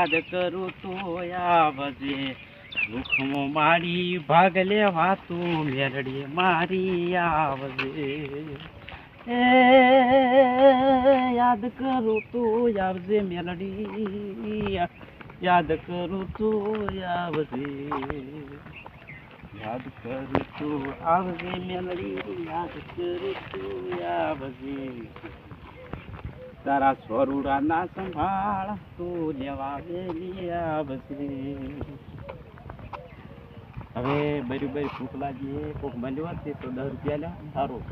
યાદ કરું તો આવજે. દુઃખમાં મારી ભાગ લેવા તું મેરડી મારી આવજે. એ યાદ કરું તું આવજે મેલડી યાદ કરું તું આવજે. યાદ કરું તું આવજે મેલડી યાદ કરું તું આવજે. તારા સ્વરૂડા ના સંભાળ તું લેવા વેલી આવજે હવે બરી બરી ભૂખ લાગી, કોક મળ્યો તે તો દસ રૂપિયા લે સારું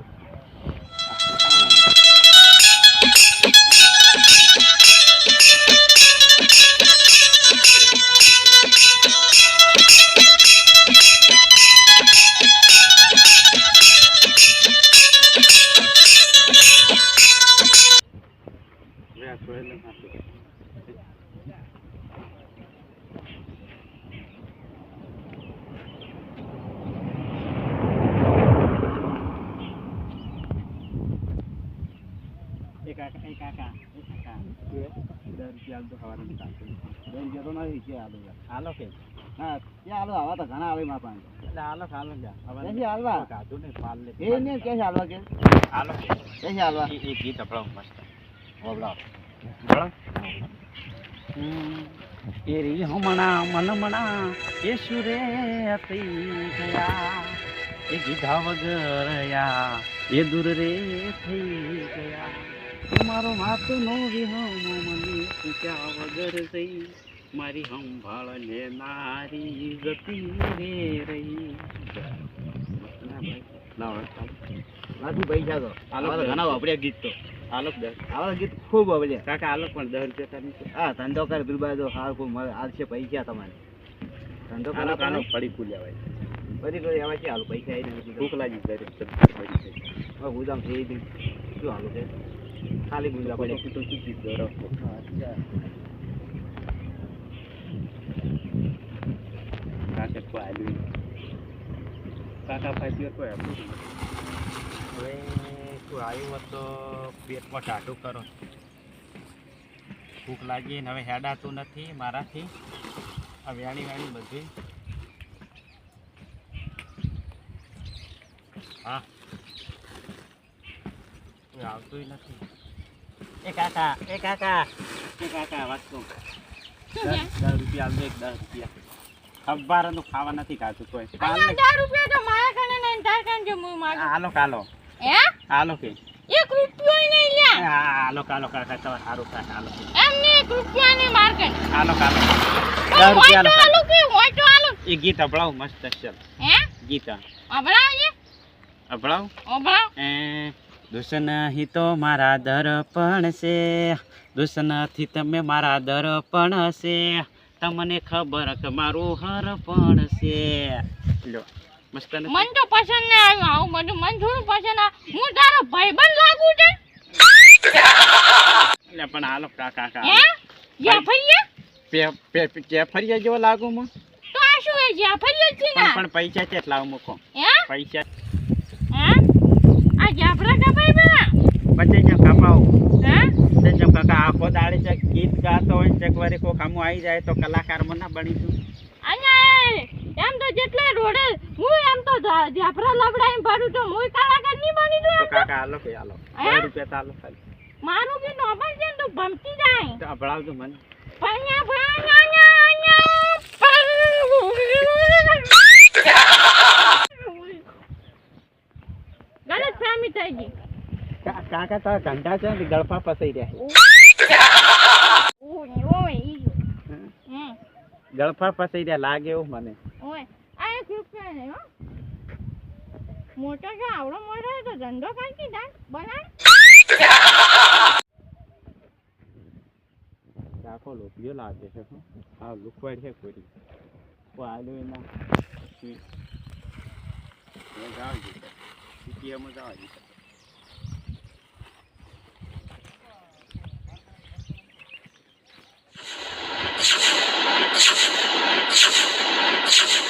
કાકા રૂપિયા ખાવાનું. રૂપિયા તો નથી કે આલુ કે. હા આવા તો ઘણા આવે એટલે હાલો હાલો જા. હવે ક્યાંથી હાલવા? કાઢું ને પાલ લે. એ ને ક્યાંથી હાલવા કે? હાલો કે. ક્યાંથી હાલવા? એ ગીત અપડાવું મસ્ત. ઓબલા બરાબર એ રી હમણા મન મણા એ સુરે થઈ ગયા. એ ગીધા વગર યા એ દૂર રે થઈ ગયા. તમારો માતનો વિહમ મને પૂછ્યા વગર જઈ મારી સંભાળ લેનારી ગતિ રે રહી. ના ભાઈ ના ભાઈ નથી પૈસા તો હાલો તો ઘણા વાપર્યા ગીત તો. આલોક દસ આવા ગીત ખૂબ વાપર્યા કાકા આલોક પણ દસ રૂપિયા હા ધંધો કરે હાલ કોઈ મળે આલશે પૈસા તમારે. ધંધો કરો આલોક આલોક પડી પૂલ્યા ભાઈ બધી કોઈ આવા છે હાલ પૈસા આવી ભૂખ લાગી પડી હવે ગુદામ થઈ શું હાલું છે? ખાલી ગુદા પડે. તો ચૂકી ગયો કાકા આવ્યું કાકા ભાઈ કોઈ આવ્યું હવે તું આવ્યું હોત તો પેટમાં ટાઢું કરો. ભૂખ લાગી ને હવે હેડાતું નથી મારાથી. આ વેણી વેણી બધી. હા. આવતું નથી. એ કાકા એ કાકા. એ કાકા વાત કહું દસ રૂપિયા આલજો એક દસ રૂપિયા. ખબરનું ખાવા નથી ખાતું કોઈ. દસ રૂપિયા તો મારા કને નહીં તાર કને જો હું માગું. હાલો કાલો. હે? હાલો કે. એક રૂપિયો નહીં લ્યા. હાલો કાલો કાકા તમારે સારું થાય હાલો એમને એક રૂપિયા નહીં માર કને હાલો કાલો. દસ રૂપિયા હાલો કે હોય તો આલું એ ગીત અભળાવું મસ્ત છે. હે? ગીત. અભળાવું અભડાવ એ દુશ્મનહી તો મારા દર્પણ છે. દુશ્મનથી તમે મારા દર્પણ છે. તમને ખબર કે મારું હરપણ છે. લો મન તો પસંદ ના આવ્યું. આવું બધું મન થોડું પસંદ આ હું તારો ભાઈબંધ લાગુ છે. એટલે પણ હાલો કાકા કા કાકા જાફરિયા પે પે કેફરિયા જેવો લાગુ હું તો આ શું એ જાફરિયા છે ના? પણ પૈસા કેટલા મૂકો? હે? પૈસા હે? આ જાફરા ભાઈબંધ જેમ કમાવું હે? જેમ કાકા આખો દાડી છે ગીત ગાતો હોય ને ચકવારી કોઈ કામું આવી જાય તો કલાકાર મને ના બનીશું અહીંયા એમ તો જેટલે રોડે હું એમ તો જાફરા જાફરા લબડાઈને ભરું તો હું કલાકાર નહીં બની દઉં એમ. કાકા હાલો કે હાલો? રૂપિયા તો ખાલી. મારું બી નોબલ છે ને તો ભમતી જાય. તો અભળાવજો મને. અહીંયા પૈયા ગલત ફેમી થઈ ગઈ. કાકા તારા ઘંટા છે ને ગળફા ફસાઈ રહ્યા ઓય ઓય ઈ. હમ. ગળફા ફસાઈ રહ્યા લાગે એવું મને. ઓય આ એક રૂપિયા હો. મોટો છે આવડો મોટો તો ધંધો કાંઈથી થાય બનાય. રાખો લોભિયો લાગે છે હો. લુકવાડ છે કોઈ આલુ એના. જાવ જીતા સિટીએમાં જાવ જીતા you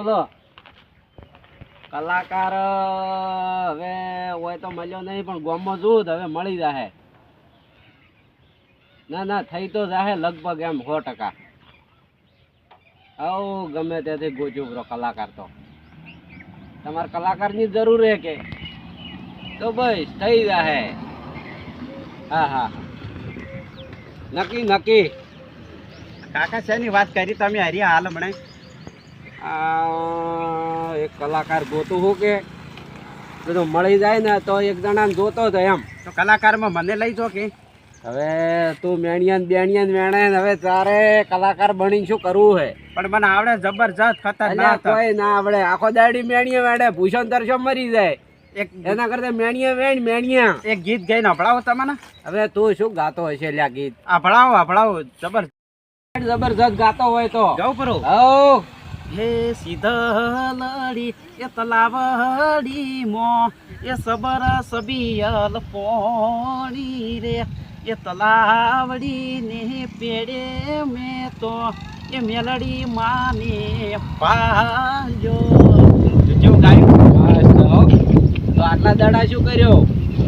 બોલો. કલાકાર હવે હોય તો મળ્યો નહીં, પણ ગામમાં જોઉં તો હવે મળી જાહે. ના ના, થઈ તો જાહે લગભગ એમ સો ટકા. આવ ગમે ત્યાંથી ગોચું બરો કલાકાર તો. તમારે કલાકારની જરૂર હે કે? તો બસ, થઈ જાહે. હા હા. નક્કી નક્કી. કાકા, શેની વાત કરી? તમે હરી હાલ હમણાં. આ એક કલાકાર ગોતું હું કે? બધું મળી જાય ને તો એક જણાને જોતો હતો એમ. તો કલાકારમાં મને લઈ જો કે. હવે તું મેણિયાન બેણિયાન વેણે હવે તારે કલાકાર બની શું કરવું હે? પણ મને આવડે જબરજસ્ત ખતરનાક કોઈ ના આવડે. આખો દાડી મેણીએ વેણે ભૂષણ દર્શન મરી જાય. એક એના કરતા મેણીએ વેણ મેણિયા. એક ગીત ગાઈને હભળાવો તમને હવે તું શું ગાતો હશે લ્યા ગીત? હભળાવો હભળાવો જબર જબરજસ્ત ગાતો હોય તો. જાઉં પરું. હઉ. હે સીધલડી એ તલાવડી મો એ સબર સબિયલ પોણી રે. એ તલાવડી ને પેડે મેં તો એ મેલડી માને પાજો જો ગાયું તો આટલા દાડા શું કર્યો?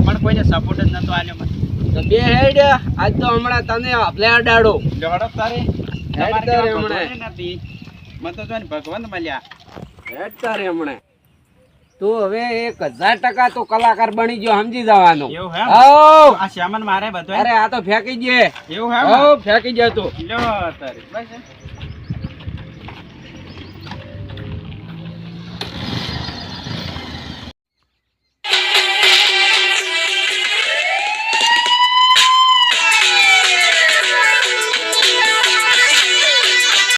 પણ કોઈને સપોર્ટ જ નતો આલ્યો મને. તો બે હેડ આજ તો હમણાં તને આપલે અડાડો લેવડો તારે. હેડ તમારે તારે હમણાં. નથી. મને તો જો ભગવાન મળ્યા. હેડ તારે હમણાં. તું હવે એક હજાર ટકા તો કલાકાર બની ગયો સમજી જવાનું. એવું હે હઉ. આ શ્યામન મારે બધું અરે આ તો ફેંકી દે. એવું હે ફેંકી દે તું. લ્યો તારે. બસ.